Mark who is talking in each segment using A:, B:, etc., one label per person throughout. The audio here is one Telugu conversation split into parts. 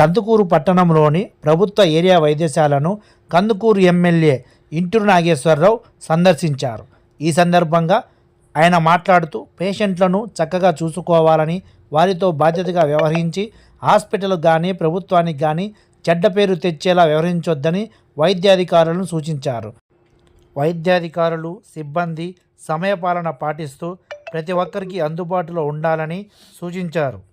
A: కందుకూరు పట్టణంలోని ప్రభుత్వ ఏరియా వైద్యశాలను కందుకూరు ఎమ్మెల్యే ఇంటూరు నాగేశ్వరరావు సందర్శించారు. ఈ సందర్భంగా ఆయన మాట్లాడుతూ పేషెంట్లను చక్కగా చూసుకోవాలని వారితో బాధ్యతగా వ్యవహరించి హాస్పిటల్ కానీ ప్రభుత్వానికి కానీ చెడ్డ పేరు తెచ్చేలా వ్యవహరించొద్దని వైద్యాధికారులను సూచించారు. వైద్యాధికారులు సిబ్బంది సమయపాలన పాటిస్తూ ప్రతి ఒక్కరికి అందుబాటులో ఉండాలని సూచించారు.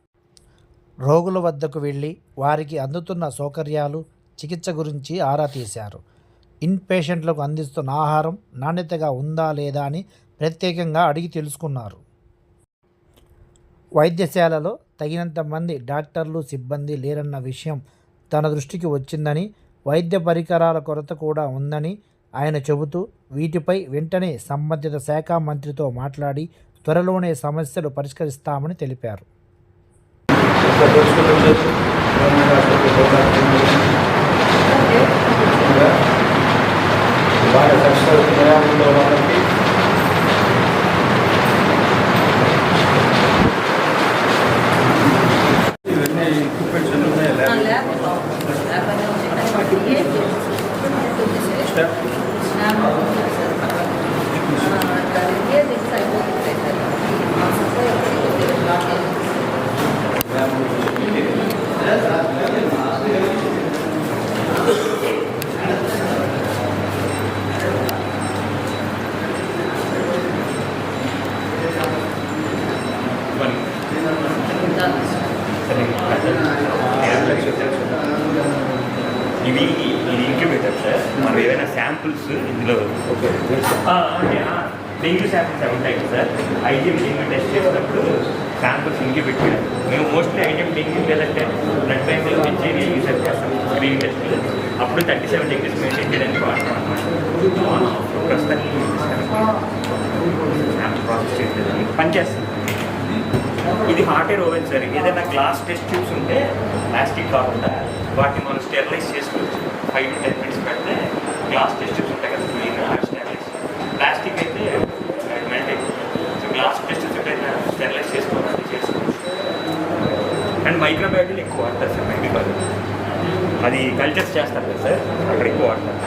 A: రోగుల వద్దకు వెళ్ళి వారికి అందుతున్న సౌకర్యాలు చికిత్స గురించి ఆరా తీశారు. ఇన్ పేషెంట్లకు అందిస్తున్న ఆహారం నాణ్యతగా ఉందా లేదా అని ప్రత్యేకంగా అడిగి తెలుసుకున్నారు. వైద్యశాలలో తగినంత మంది డాక్టర్లు సిబ్బంది లేరన్న విషయం తన దృష్టికి వచ్చిందని వైద్య పరికరాల కొరత కూడా ఉందని ఆయన చెబుతూ వీటిపై వెంటనే సంబంధిత శాఖ మంత్రితో మాట్లాడి త్వరలోనే సమస్యలు పరిష్కరిస్తామని తెలిపారు.
B: బాగా కష్టపడుతున్నాయా ఊళ్ళో వాళ్ళకి ఇవన్నీ అన్నీ ఉన్నాయా?
C: ఇవి ఇది ఇంక్యుబేటర్ సార్ మనం ఏదైనా శాంపుల్స్ ఇందులో
B: ఓకే
C: అంటే డెంగ్యూ శాంపుల్స్ అవి ఉంటాయి కదా సార్. ఐటీఎం డెంగ్యూ టెస్ట్ చేసినప్పుడు శాంపుల్స్ ఇంక్యుబేట్ చేయాలి మేము మోస్ట్లీ ఐటీఎం డెంగ్యూ లేదంటే బ్లడ్ బ్యాంకులో నుంచి డెంగ్యూ సెట్ చేస్తాం స్క్రీన్ టెస్ట్ అప్పుడు థర్టీ సెవెన్ డిగ్రీస్ మెయింటైన్ చేయడానికి వాడతాం అనమాట ప్రస్తుతానికి ప్రాసెస్ చేయలేదని పనిచేస్తుంది. ఇది హాట్ ఎయిర్ ఓవెన్ సార్. ఏదైనా గ్లాస్ టెస్ట్ ట్యూబ్స్ ఉంటే ప్లాస్టిక్ కాకుండా వాటిని మనం స్టెరిలైజ్ చేసుకోవచ్చు ఫైవ్ టు టెన్ మినిట్స్ పెడితే గ్లాస్ టెస్ట్ ట్యూబ్స్ ఉంటాయి కదా క్లీన్ స్టెరిలైజ్. ప్లాస్టిక్ అయితే మెల్ట్ అయిపోతుంది సో గ్లాస్ టెస్ట్ ట్యూబ్స్ అయితే స్టెరిలైజ్ చేసుకోవాలి? చేసుకోవచ్చు. అండ్ మైక్రోబయాటిల్ ఎక్కువ వాడతారు సార్ మైక్రోబయాలజీ అది కల్చర్స్ చేస్తారు కదా సార్ అక్కడ ఎక్కువ వాడతారు.